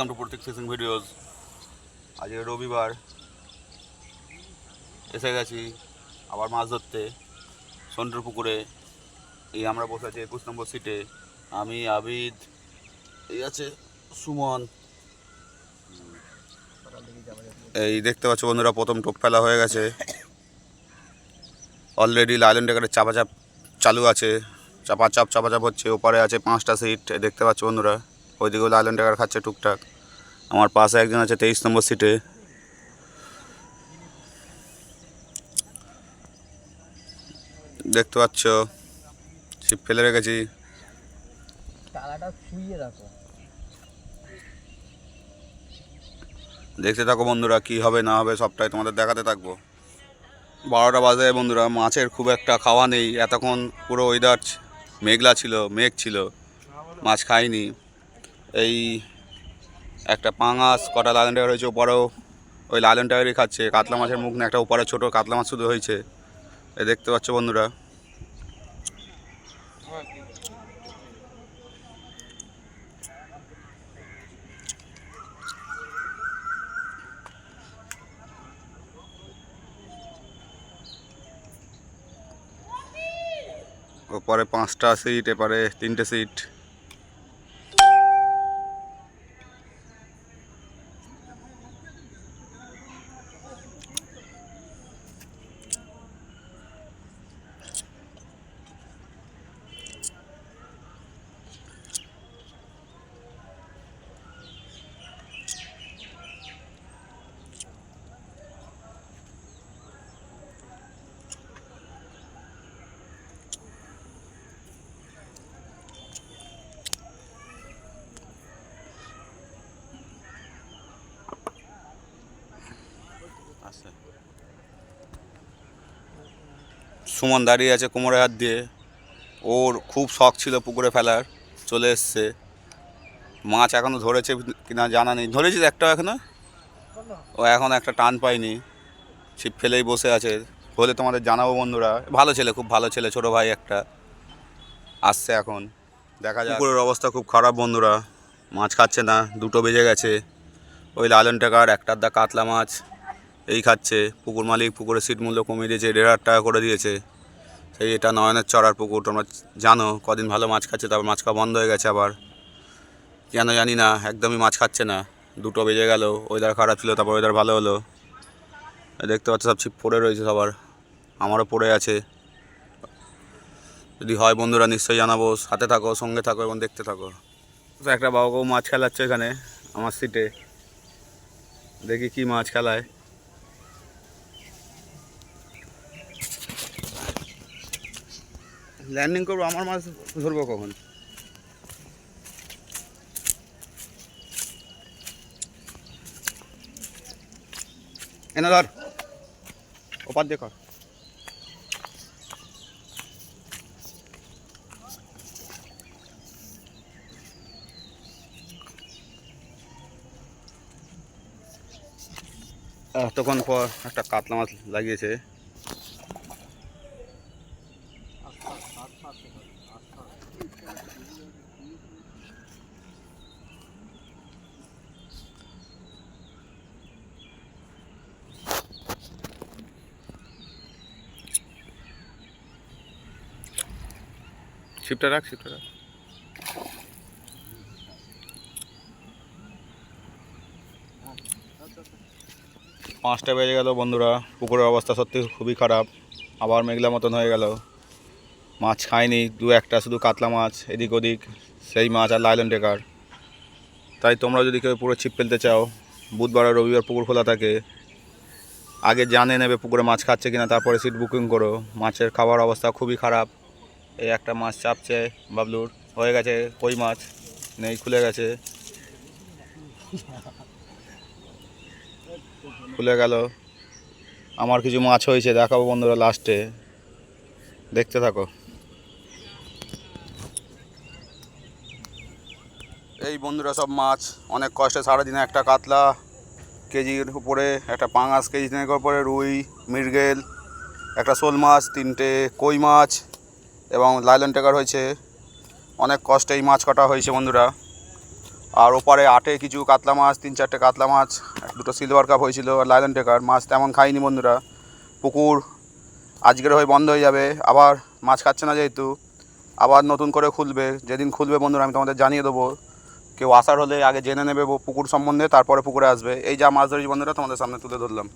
Abhijit fishing videos আজকে রবিবার। এসে গেছি আবার মাছ ধরতে সন্টুর পুকুরে এই আমরা বসে আছি একুশ নম্বর সিটে আমি, আবিদ, এই আছে সুমন। এই দেখতে পাচ্ছ বন্ধুরা, প্রথম টোপ ফেলা হয়ে গেছে। অলরেডি লাইলন ডেকারের চাপাচাপ চালু আছে। চাপাচাপ চাপাচাপ হচ্ছে, ওপারে আছে পাঁচটা সিট দেখতে পাচ্ছ বন্ধুরা। ওইদিকেও লাইলন ডেকার খাচ্ছে টুকটাক। আমার পাশে একজন আছে তেইশ নম্বর সিটে দেখতে পাচ্ছ ছিপ ফেলে রেখেছি। দেখতে থাকো বন্ধুরা কি হবে না হবে সবটাই তোমাদের দেখাতে থাকব। বারোটা বাজে বন্ধুরা মাছের খুব একটা খাওয়া নেই। এতক্ষণ পুরো ওয়েদার মেঘলা ছিল মেঘ ছিল। মাছ খাইনি। এই একটা পাঙাশ, কটা লালন টাকার হয়েছে ওপরেও ওই লালন টাকারই খাচ্ছে, কাতলা মাছের মুখ না, একটা ওপারে ছোটো কাতলা মাছ শুধু হয়েছে। এ দেখতে পাচ্ছ বন্ধুরা। ওপরে পাঁচটা সিট, এপারে তিনটে সিট। সুমন দাঁড়িয়ে আছে কোমরে হাত দিয়ে। ওর খুব শখ ছিল পুকুরে ফেলার, চলে এসছে। মাছ এখনও ধরেছে কিনা জানা নেই। ধরেছি একটা এখনও। ও এখন একটা টান পায়নি। ছিপ ফেলেই বসে আছে। হলে তোমাদের জানাব বন্ধুরা। ভালো ছেলে, খুব ভালো ছেলে, ছোটো ভাই একটা। আসছে এখন। দেখা যায় পুকুরের অবস্থা খুব খারাপ বন্ধুরা। মাছ খাচ্ছে না, দুটো বেজে গেছে। ওই লালন টাকার একটা আধা কাতলা মাছ। এই খাচ্ছে। পুকুর মালিক পুকুরের সিট মূল্য কমিয়ে দিয়েছে, দেড় হাজার টাকা করে দিয়েছে। সেই এটা নয়নের চড়ার পুকুর, তোমরা জানো, কদিন ভালো মাছ খাচ্ছে, তারপর মাছ খাওয়া বন্ধ হয়ে গেছে আবার। কেন জানি না, একদমই মাছ খাচ্ছে না। দুটো বেজে গেল ওয়েদার খারাপ ছিল, তারপর ওয়েদার ভালো হলো। দেখতে পাচ্ছ সব ছিপ পড়ে রয়েছে সবার, আমারও পড়ে আছে। যদি হয় বন্ধুরা, নিশ্চয়ই জানাব, সাথে থাকো, সঙ্গে থাকো এবং দেখতে থাকো। একটা বাবা বউ মাছ খেলাচ্ছে এখানে, আমার সিটে দেখি কি মাছ খেলায়। ল্যান্ডিং করব, আমার মাছ ধরবো কখন? এনে ধর। ওপার দিয়ে কর। তখন পর একটা কাতলা মাছ লাগিয়েছে। ছিপটা রাখ ছিপটা রাখ। পাঁচটা বেজে গেল বন্ধুরা, পুকুরের অবস্থা সত্যি খুবই খারাপ, আবার মেঘলা মতন হয়ে গেল। মাছ খায়নি দু একটা শুধু কাতলা মাছ, এদিক ওদিক, সেই মাছ আর লাইলন টেকার তাই তোমরা যদি কেউ পুরো ছিপ ফেলতে চাও, বুধবার আর রবিবার পুকুর খোলা থাকে, আগে জানে নেবে পুকুরে মাছ খাচ্ছে কিনা, তারপরে সিট বুকিং করো। মাছের খাবার অবস্থা খুবই খারাপ। এই একটা মাছ চাপছে বাবলুর, হয়ে গেছে কই মাছ? নেই, খুলে গেছে। খুলে গেল। আমার কিছু মাছ হয়েছে, দেখাবো বন্ধুরা লাস্টে। দেখতে থাকো। এই বন্ধুরা সব মাছ, অনেক কষ্টে সারাদিনে একটা কাতলা কেজির উপরে, একটা পাঙাশ কেজি দিনের উপরে, রুই মির্গেল একটা শোল মাছ, তিনটে কই মাছ এবং লাইলন টেকার হয়েছে। অনেক কষ্টে এই মাছ কাটা হয়েছে বন্ধুরা। আর ওপারে আটে কিছু কাতলা মাছ, তিন চারটে কাতলা মাছ, দুটো সিলভার কাপ হয়েছিল আর লাইলন টেকার। মাছ তেমন খাইনি বন্ধুরা। পুকুর আজকের হয়ে বন্ধ হয়ে যাবে। আবার মাছ খাচ্ছে না যেহেতু, আবার নতুন করে খুলবে। যেদিন খুলবে বন্ধুরা আমি তোমাদের জানিয়ে দেবো। কেউ আসার হলে আগে জেনে নেবে পুকুর সম্বন্ধে, তারপরে পুকুরে আসবে। এই যা মাছ ধরি বন্ধুরা, তোমাদের সামনে তুলে ধরলাম।